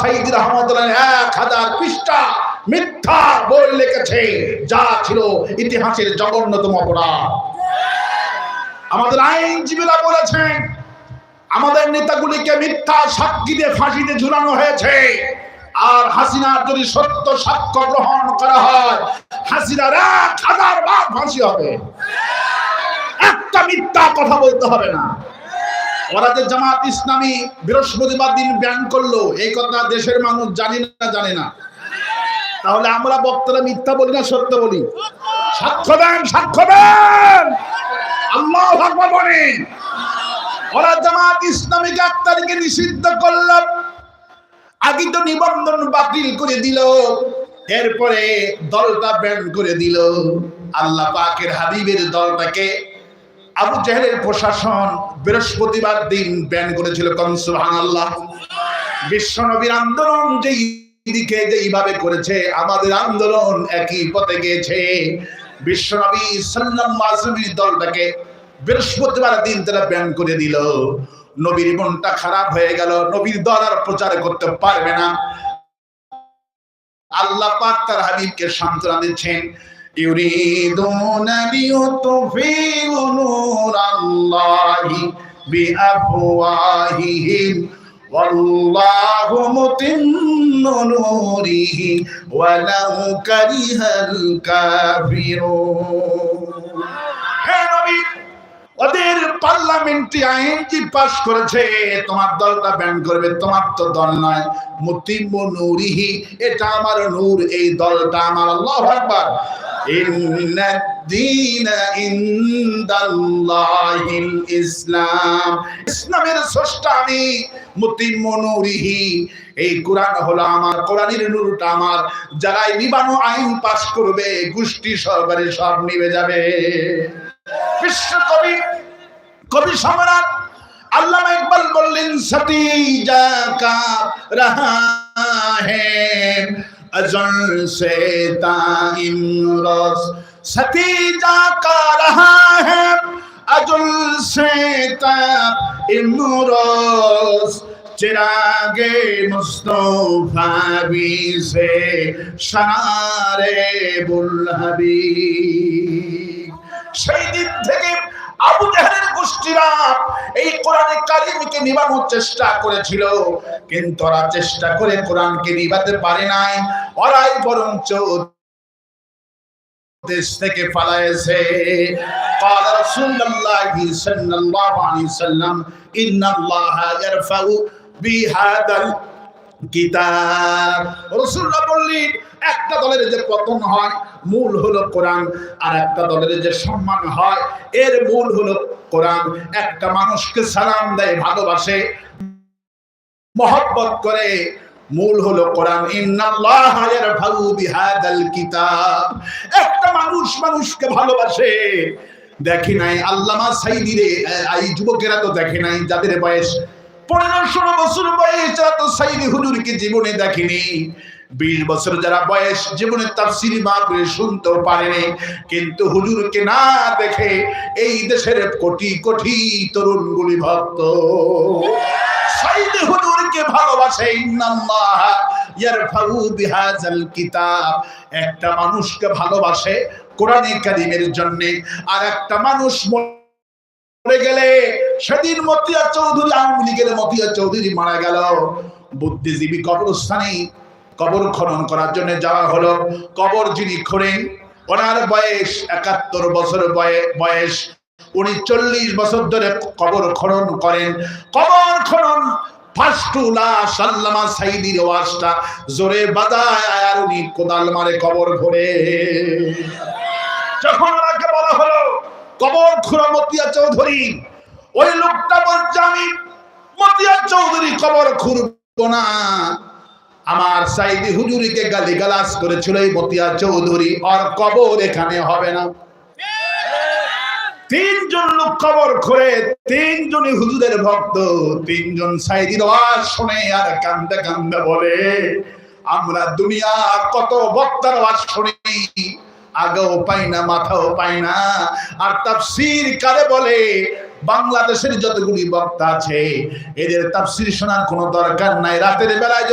সাইদ রহমতুল্লাহ এক হাজার পৃষ্ঠা মিথ্যা বই লিখেছে, যা ছিল ইতিহাসের জঘন্যতম অপরাধ। আমাদের আইনজীবীরা বলেছেন আমাদের নেতাগুলিকে মিথ্যা সাক্ষী দিয়ে ফাঁসিতে ঝুলানো হয়েছে। আর হাসিনার যদি সত্য সাক্ষ্য গ্রহণ করা হয়, হাসিনার এক হাজার বার ফাঁসি হবে। একটা মিথ্যা কথা বলতে হবে না। ওরা যে জামাত ইসলামী বৃহস্পতিবার দিন ব্যান করল, এই কথা দেশের মানুষ জানি না, জানে না। তাহলে আমরা বক্তারা মিথ্যা বলি না, সত্য বলি? সাক্ষ্য দেন সাক্ষ্য দেন! আল্লাহ আকবার বলেন। ওরা জামাত ইসলামীকে এক তারিখে নিষিদ্ধ করল, আগে তো নিবন্ধন বাতিল করে দিল, এরপরে দলটা ব্যান করে দিল। আল্লাহ পাকের হাবিবের দলটাকে আবু জাহেলের প্রশাসন বৃহস্পতিবার দিন ব্যান করেছিল কনসুহান আল্লাহ বিশ্বনবীর আন্দোলন যেই দিকে যেইভাবে করেছে, আমাদের আন্দোলন একই পথে গিয়েছে। বিশ্বনবী সাল্লাম দলটাকে বৃহস্পতিবার দিন তারা ব্যান করে দিল। নবীর মনটা খারাপ হয়ে গেল, নবীর দল আর প্রচার করতে পারবে না। আল্লাহ পাক তার হাবিবকে সান্ত্বনা দিচ্ছেন يريدون ليطفئوا نور الله بأفواههم والله متم نوره ولو كره الكافرون হে নবী ওদের পার্লামেন্টে আইনটি পাস করেছে তোমার দলটা ব্যান করবে তোমার তো দল নয় মুতিম্ব নূরিহি এটা আমার নূর এই দলটা আমার আল্লাহু আকবার ইন্নাদ-দীন ইনদাল্লাহিল ইসলাম। ইসলামের স্রষ্টা আমি এই কোরআন হলো আমার, কোরআনের নূরটা আমার। নিবানো আইন পাস করবে, গোষ্ঠী সরকারে সব নিবে যাবে। বিশ্ব কবি কবি সম্রাট আল্লামা ইকবাল বললেন সতী জাকা রহা হে अजल से ताइम रोज सती जाका रहा है अजल से ताइम रोज चिरागे मुस्तफा भी से शरारे बुलहबी সেই দিন থেকে আবু জাহেলের গোষ্ঠীরা এই কোরআনে কারিমকে নিবানোর চেষ্টা করেছিল কিন্তু ওরা চেষ্টা করে কোরআনকে নিবাতে পারে নাই ওরাই বরঞ্চ দেশ থেকে পালায়েছে قال رسول الله صلى الله عليه وسلم إن الله يرفع بهذا রসুল্লাহ বললেন, একটা দলের যে পতন হয়, মূল হলো কোরআন, আর একটা দলের যে সম্মান হয়, এর মূল হলো কোরআন। একটা মানুষকে সালাম দেয়, ভালোবাসে, মহব্বত করে, মূল হলো কোরআন। কিতাব। একটা মানুষ মানুষকে ভালোবাসে। দেখি নাই আল্লামা সাইদি রে এই যুবকেরা তো দেখে নাই, যাদের বয়স পনেরো ষোলো বছর বয়স তো সাইদি হুজুরকে জীবনে দেখেনি। বিশ বছর যারা বয়স, জীবনে তাফসিরি মাহফিল শুনতেও পারেনি। কিন্তু হুজুরকে না দেখে এই দেশের কোটি কোটি তরুণগুলি ভক্ত। সাইদি হুজুরকে ভালোবাসে, ইন্নাল্লাহ ইয়ারফাউ বিহাযাল কিতাব। একটা মানুষকে ভালোবাসে কোরআনে কারিমের জন্য, আর একটা মানুষ মরে গেলে, সেদিন মতিয়া চৌধুরী, আওয়ামী লীগের মতিয়া চৌধুরী মারা গেল। বুদ্ধিজীবী কবরস্থানে কবর খনন করার জন্য যাওয়া হলো। কবর যিনি খোঁড়েন ওনার বয়স একাত্তর বছর বয়স। উনি চল্লিশ বছর ধরে কবর খনন করেন। কবর খনন ফাস্টুলা সাল্লামা সাইদির ওয়াজটা জোরে বাজায় আর উনি কোদাল মারে কবর ঘোরে যখন কবর চৌধুরী। ওই লোকটা বলছে, আমি মতিয়া চৌধুরী কবর খুঁড়ব না। আমার সাইদি হুজুরিকে গালি গালাস করেছিল এই মতিয়া চৌধুরী, আর কবর এখানে হবে না। তিনজন লোক খবর করে তিনজনই হুজুরের ভক্ত, তিনজন সাইদির আওয়াজ শুনে আর কান্দে কান্দে বলে, আমরা দুনিয়া কত বক্তার আওয়াজ শুনি আগেও পাই না, মাথাও পাই না। আর তাফসির কারে বলে? বাংলাদেশের যতগুলি বক্তা আছে, এদের তাফসির শোনার কোনো দরকার নাই। রাতের বেলায়